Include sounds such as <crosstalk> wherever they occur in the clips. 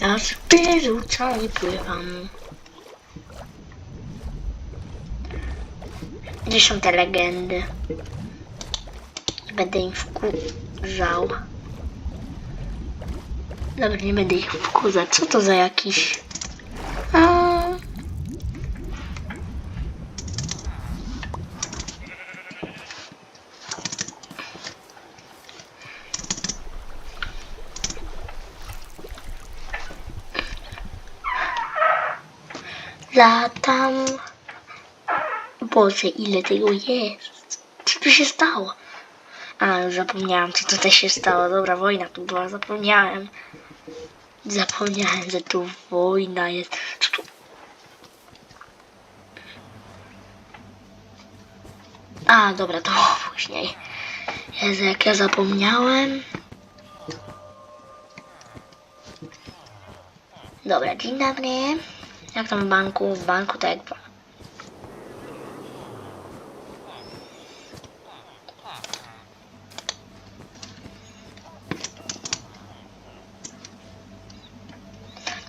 Ja spiritual i pływam. Gdzie są te legendy? Będę im wkurzał. Dobra, nie będę ich wkurzać. Co to za jakiś... A... Latam. Boże, ile tego jest? Co tu się stało? A, już zapomniałam, co tutaj się stało. Dobra, wojna tu była, zapomniałem. Zapomniałem, że tu wojna jest. Co tu? A, dobra, to później. Jezu, jak ja zapomniałem. Dobra, dzień dobry. Jak tam w banku? W banku tak jak...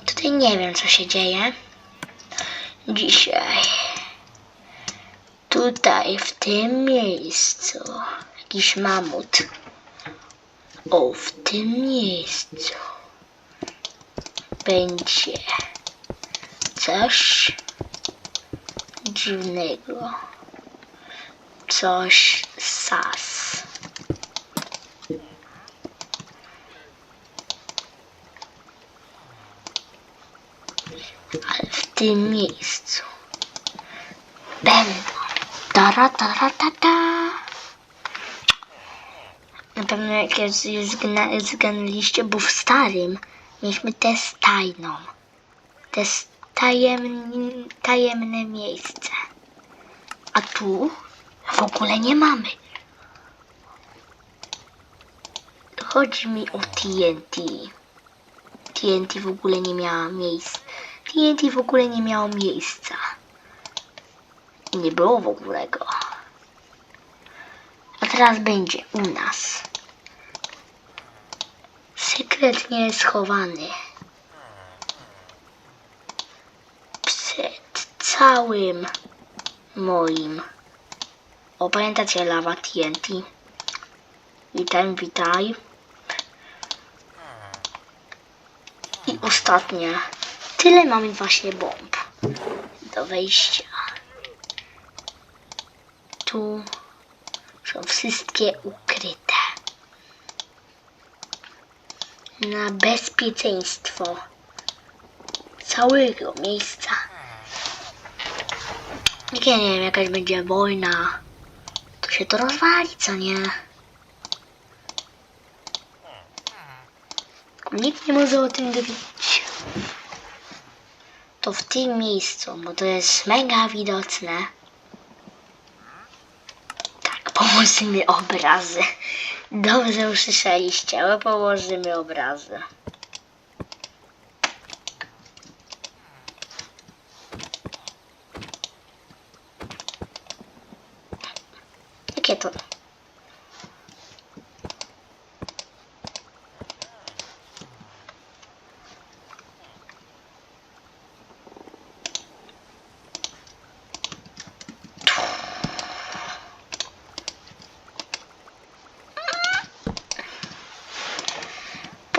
Tutaj nie wiem, co się dzieje. Dzisiaj. Tutaj, w tym miejscu. Jakiś mamut. O, w tym miejscu. Będzie coś dziwnego. Coś sas. Ale w tym miejscu będą tara tara ta ta. Na pewno jak jest, jest zgna- zganęliście, bo w starym mieliśmy test tajną. To jest tajemne, miejsce. A tu w ogóle nie mamy. Chodzi mi o TNT. TNT w ogóle nie miała miejsca. TNT w ogóle nie miało miejsca. Nie było w ogóle go. A teraz będzie u nas. Sekretnie schowany. Całym moim. O, pamiętacie lawa TNT? Witaj, witaj. I ostatnie. Tyle mamy właśnie bomb do wejścia. Tu są wszystkie ukryte. Na bezpieczeństwo całego miejsca. Jak ja nie wiem, jakaś będzie wojna, to się to rozwali, co nie? Nikt nie może o tym dowiedzieć. To w tym miejscu, bo to jest mega widoczne. Tak, położymy obrazy. Dobrze usłyszeliście, ale położymy obrazy. Jakie to?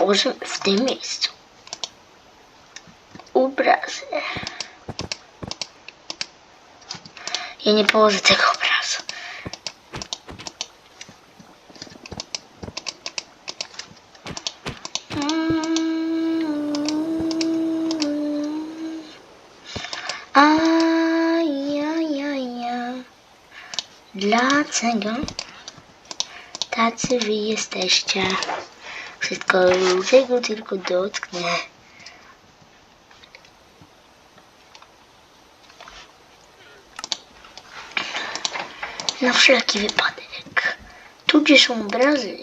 Położymy w tym miejscu obrazy. Ja nie położę tego obrazu. Ajajaja. Dlaczego tacy wy jesteście? Wszystko czego tylko dotknę. Na wszelki wypadek. Tu gdzie są obrazy.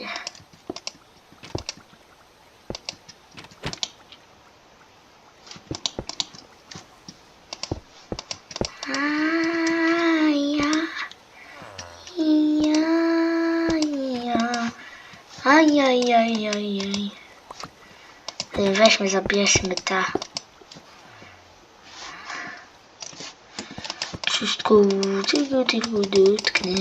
A ja, ja, ja, ajajajajaj. Weźmy, zabierzmy te. Wszystko tylko, tylko dotknę.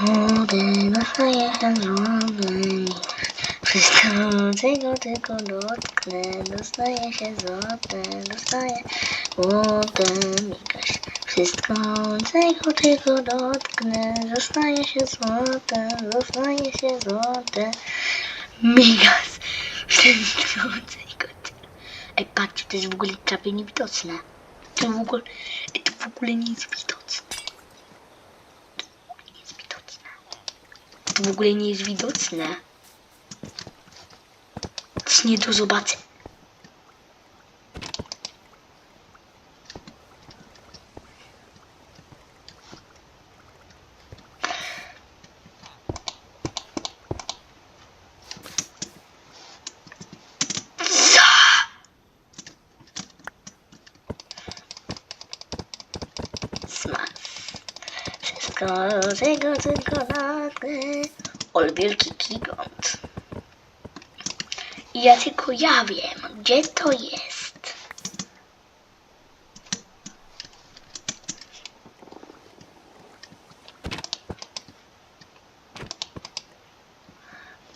Wody dostaję złoty. Wszystko tylko, tylko dotknę. Dostaje się złote, dostaje złote. Wszystko tylko, tylko dotknę. Dostaje się złote, dostaje się złote. Migas. Wszystko tylko. Ej, patrzcie, to jest w ogóle prawie niewidoczne. To w ogóle, to w ogóle nie jest widoczne. To w ogóle nie jest widoczne. Jest nie do zobaczenia. Co? Smak. Tego tylko nagle. Ol wielki gigant. I ja tylko ja wiem, gdzie to jest.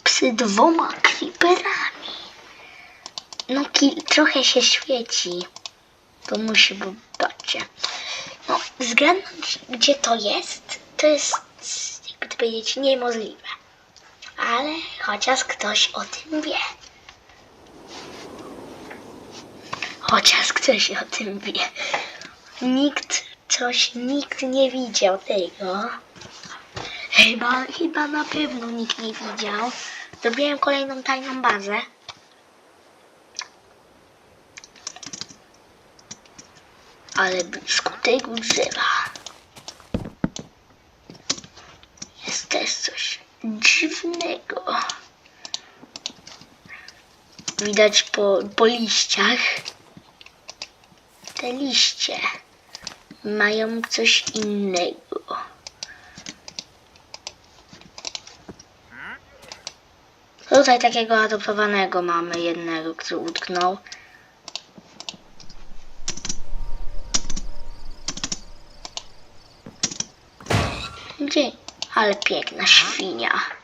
Przy dwoma creeperami. No, trochę się świeci. To musi być. No, zgadnąć, gdzie to jest, to jest, jakby to powiedzieć, niemożliwe. Ale chociaż ktoś o tym wie. Chociaż ktoś o tym wie. Nikt, coś, nikt nie widział tego. Chyba, chyba na pewno nikt nie widział. Zrobiłem kolejną tajną bazę. Ale tego drzewa jest też coś dziwnego. Widać po, po liściach. Te liście mają coś innego. Tutaj takiego adoptowanego mamy jednego, który utknął. Dzień, ale piękna świnia.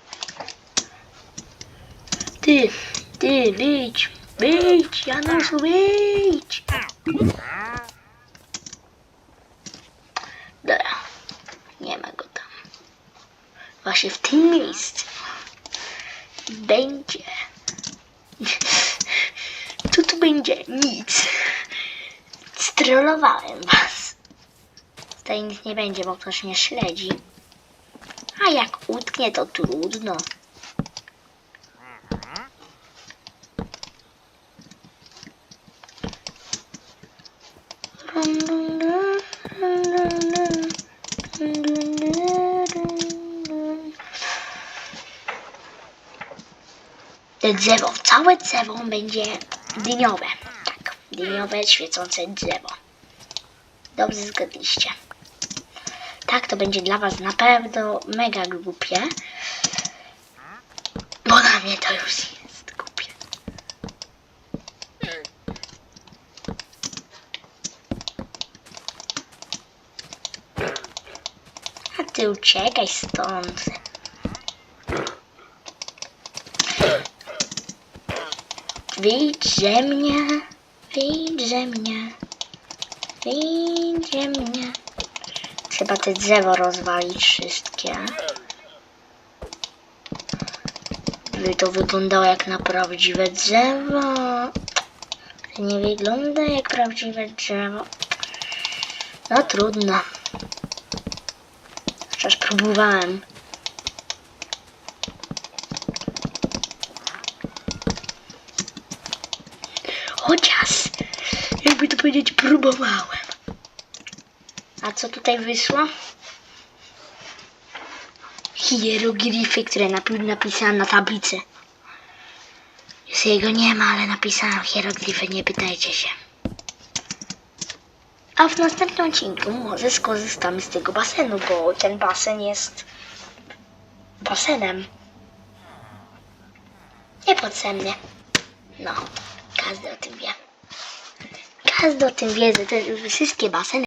Ty, ty, wyjdź, wyjdź, Januszu, wyjdź. Dobra, nie ma go tam. Właśnie w tym miejscu będzie. <laughs> Co tu będzie? Nic. Strollowałem was. Tutaj nic nie będzie, bo ktoś mnie śledzi. A jak utknie, to trudno. Drzewo, całe drzewo będzie dyniowe. Tak, dyniowe, świecące drzewo. Dobrze zgadliście. Tak, to będzie dla was na pewno mega głupie. Bo na mnie to już jest głupie. A ty uciekaj stąd. Wyjdź ze mnie, wyjdź ze mnie, wyjdź ze mnie. Trzeba te drzewo rozwalić wszystkie. By to wyglądało jak na prawdziwe drzewo. Nie wygląda jak prawdziwe drzewo. No trudno. Chociaż próbowałem. Chociaż, jakby to powiedzieć, próbowałem. A co tutaj wyszło? Hieroglify, które napi- napisałam na tablicy. Już jego nie ma, ale napisałam hieroglify, nie pytajcie się. A w następnym odcinku może skorzystamy z tego basenu, bo ten basen jest basenem. Niepotrzebnie. No, każdy o tym wie. Każdy o tym wie, że te wszystkie baseny